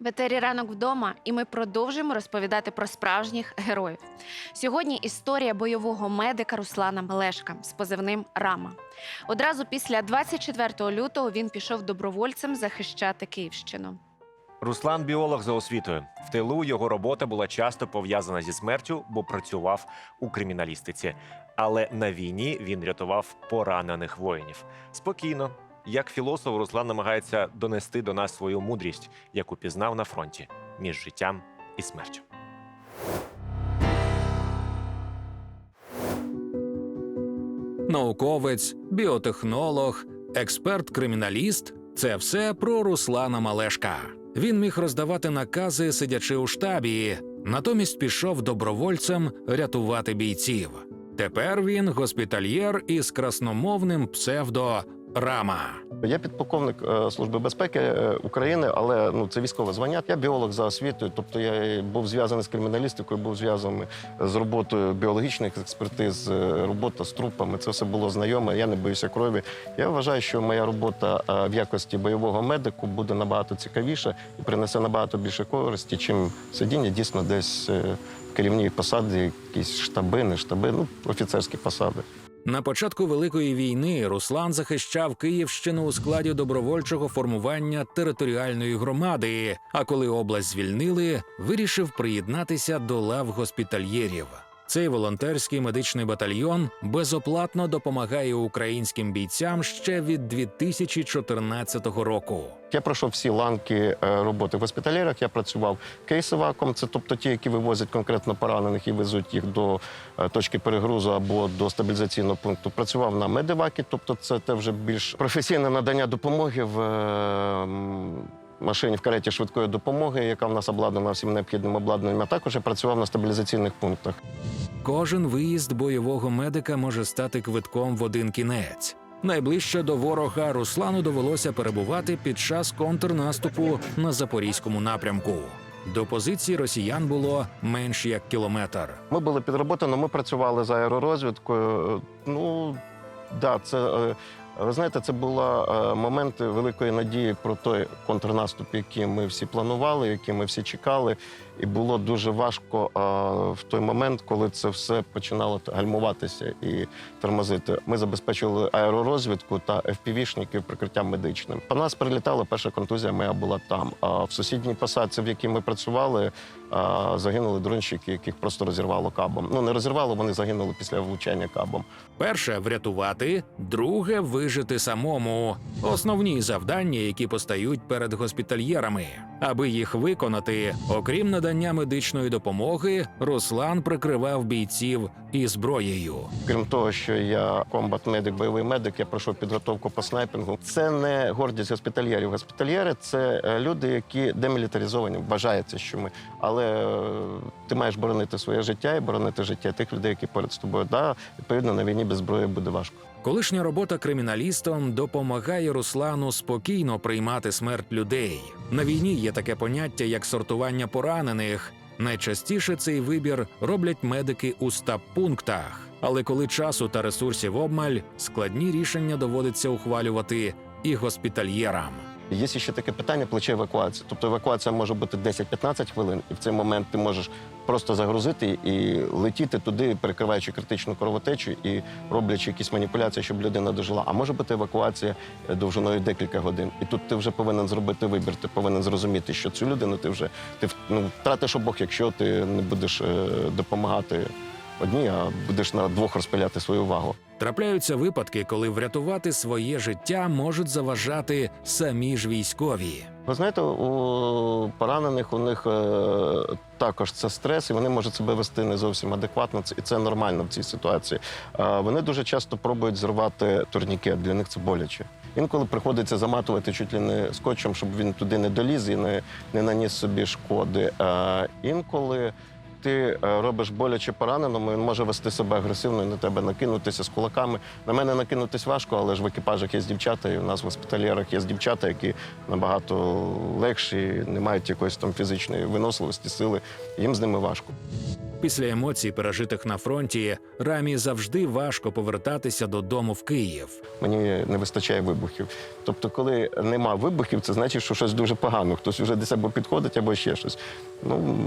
В етері ранок вдома, і ми продовжуємо розповідати про справжніх героїв. Сьогодні історія бойового медика Руслана Мелешка з позивним Рама. Одразу після 24 лютого він пішов добровольцем захищати Київщину. Руслан біолог за освітою. В тилу його робота була часто пов'язана зі смертю, бо працював у криміналістиці. Але на війні він рятував поранених воїнів. Спокійно, як філософ, Руслан намагається донести до нас свою мудрість, яку пізнав на фронті між життям і смертю. Науковець, біотехнолог, експерт-криміналіст це все про Руслана Малешка. Він міг роздавати накази, сидячи у штабі, натомість пішов добровольцем рятувати бійців. Тепер він госпітальєр із красномовним псевдо Рама. Я підполковник е, Служби безпеки е, України, але ну це військове звання. Я біолог за освітою, тобто я був зв'язаний з криміналістикою, був зв'язаний з роботою біологічних експертиз, е, робота з трупами. Це все було знайоме. Я не боюся крові. Я вважаю, що моя робота в якості бойового медику буде набагато цікавіша і принесе набагато більше користі, чим сидіння дійсно десь в керівній посаді, якісь штаби, не штаби, ну офіцерські посади. На початку Великої війни Руслан захищав Київщину у складі добровольчого формування територіальної громади. А коли область звільнили, вирішив приєднатися до лав госпітальєрів. Цей волонтерський медичний батальйон безоплатно допомагає українським бійцям ще від 2014 року. Я пройшов всі ланки е, роботи в госпіталерах. Я працював кейсоваком, це тобто ті, які вивозять конкретно поранених і везуть їх до е, точки перегрузу або до стабілізаційного пункту. Працював на медивакі, тобто це те вже більш професійне надання допомоги в. Е, Машині в кареті швидкої допомоги, яка в нас обладнана всім необхідним обладнанням, а також я працював на стабілізаційних пунктах. Кожен виїзд бойового медика може стати квитком в один кінець. Найближче до ворога Руслану довелося перебувати під час контрнаступу на запорізькому напрямку. До позиції росіян було менш як кілометр. Ми були підроботано, ми працювали з аеророзвідкою. Е, Ну, да, це. Е, Ви знаєте, це були е, моменти великої надії про той контрнаступ, який ми всі планували, який ми всі чекали. І було дуже важко е, в той момент, коли це все починало гальмуватися і тормозити. Ми забезпечили аеророзвідку та FPV-шників прикриттям медичним. По нас прилітала перша контузія моя була там. А в сусідній посадці, в якій ми працювали, а, загинули дронщики, яких просто розірвало кабом. Ну не розірвало, вони загинули після влучання кабом. Перше врятувати, друге вижити самому. Основні завдання, які постають перед госпітальєрами. Аби їх виконати, окрім надання медичної допомоги, Руслан прикривав бійців і зброєю. Крім того, що я комбат-медик, бойовий медик, я пройшов підготовку по снайпінгу. Це не гордість госпітальєрів. Госпітальєри це е, люди, які демілітаризовані. Вважається, що ми. Але е, ти маєш боронити своє життя і боронити життя тих людей, які поряд з тобою. Да, відповідно, на війні без зброї буде важко. Колишня робота криміналістом допомагає Руслану спокійно приймати смерть людей. На війні є таке поняття, як сортування поранених. Найчастіше цей вибір роблять медики у стаб-пунктах. Але коли часу та ресурсів обмаль, складні рішення доводиться ухвалювати і госпітальєрам. Є ще таке питання плече евакуації. Тобто евакуація може бути 10-15 хвилин, і в цей момент ти можеш просто загрузити і летіти туди, перекриваючи критичну кровотечу і роблячи якісь маніпуляції, щоб людина дожила. А може бути евакуація е, довжиною декілька годин. І тут ти вже повинен зробити вибір. Ти повинен зрозуміти, що цю людину ти вже ти ну, втратиш обох, якщо ти не будеш е, допомагати одній, а будеш на двох розпиляти свою увагу. Трапляються випадки, коли врятувати своє життя можуть заважати самі ж військові. Ви знаєте, у поранених у них е, також це стрес, і вони можуть себе вести не зовсім адекватно. І це нормально в цій ситуації. Е, вони дуже часто пробують зривати турнікет. Для них це боляче. Інколи приходиться заматувати чуть ли не скотчем, щоб він туди не доліз і не, не наніс собі шкоди. Е, інколи ти е, робиш боляче пораненому, він може вести себе агресивно і на тебе накинутися з кулаками. На мене накинутись важко, але ж в екіпажах є дівчата, і у нас в госпітальєрах є дівчата, які набагато легші, не мають якоїсь там фізичної виносливості, сили. Їм з ними важко. Після емоцій, пережитих на фронті, рамі завжди важко повертатися додому в Київ. Мені не вистачає вибухів. Тобто, коли нема вибухів, це значить, що щось дуже погано. Хтось вже десь або підходить, або ще щось. Ну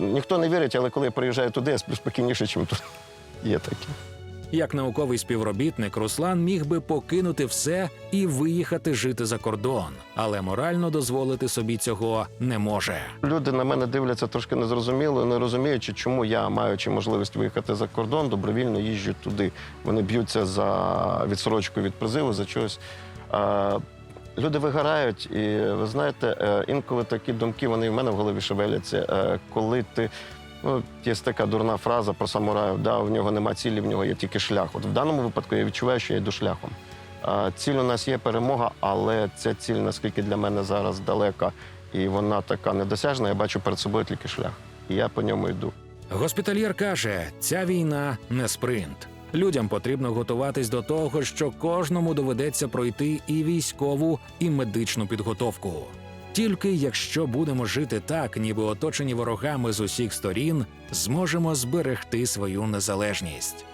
ніхто не вірить, але коли я приїжджаю туди, я сплю спокійніше, ніж тут. Є таке. Як науковий співробітник, Руслан міг би покинути все і виїхати жити за кордон, але морально дозволити собі цього не може. Люди на мене дивляться трошки незрозуміло, не розуміючи, чому я, маючи можливість виїхати за кордон, добровільно їжджу туди. Вони б'ються за відсрочку від призиву, за чогось. Люди вигорають, і ви знаєте, е, інколи такі думки вони в мене в голові шевеляться. Е, Коли ти. Ну, є така дурна фраза про самураїв, да, в нього нема цілі, в нього є тільки шлях. От в даному випадку я відчуваю, що я йду шляхом. Ціль у нас є перемога, але ця ціль, наскільки для мене зараз далека, і вона така недосяжна, я бачу перед собою тільки шлях. І я по ньому йду. Госпітальєр каже, ця війна не спринт. Людям потрібно готуватись до того, що кожному доведеться пройти і військову, і медичну підготовку. Тільки якщо будемо жити так, ніби оточені ворогами з усіх сторін, зможемо зберегти свою незалежність.